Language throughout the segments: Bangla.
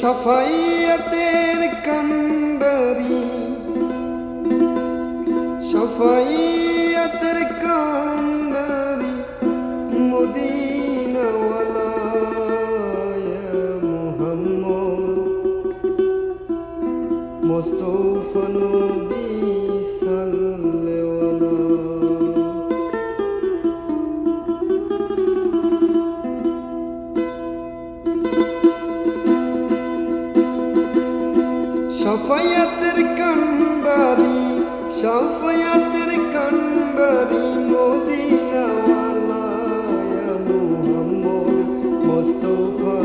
সাফাইয়াতের কান্ডারি সাফাইয়াতের কান্ডারি মদিনাওয়ালা মোহাম্মদ মোস্তফা নবী। সাফায়াতের কান্ডারি সাফায়াতের কান্ডারি মদিনাওয়ালা মোহাম্মদ মোস্তফা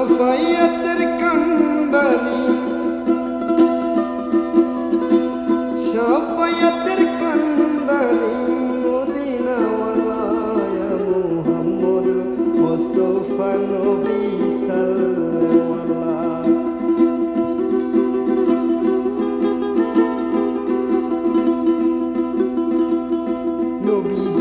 সাফাইয়াতের কান্দানি সাফাইয়াতের কান্দানি মদিনাওয়ালা মোহাম্মদ মোস্তফা নবী সাল্লাল্লাহ নবী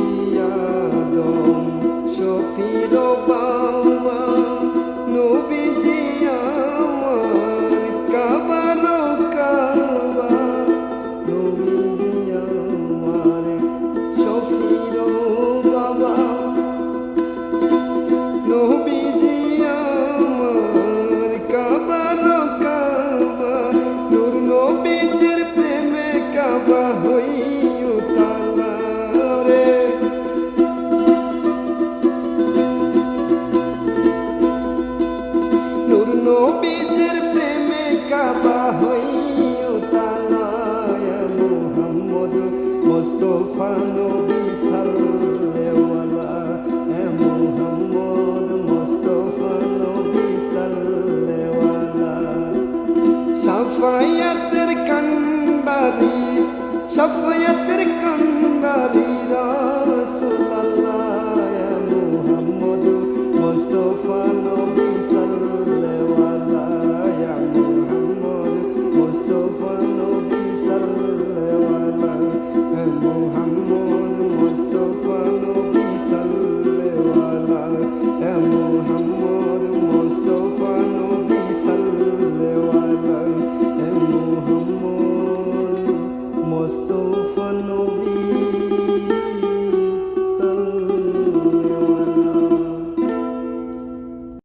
মুস্তফা নবী সাল্লেওয়ালা এ মোহাম্মদ মুস্তফা নবী সাল্লেওয়ালা সাফায়াতের কান্দারি সাফায়াতের কান্দারি রাসূলুল্লাহ, এ নবী was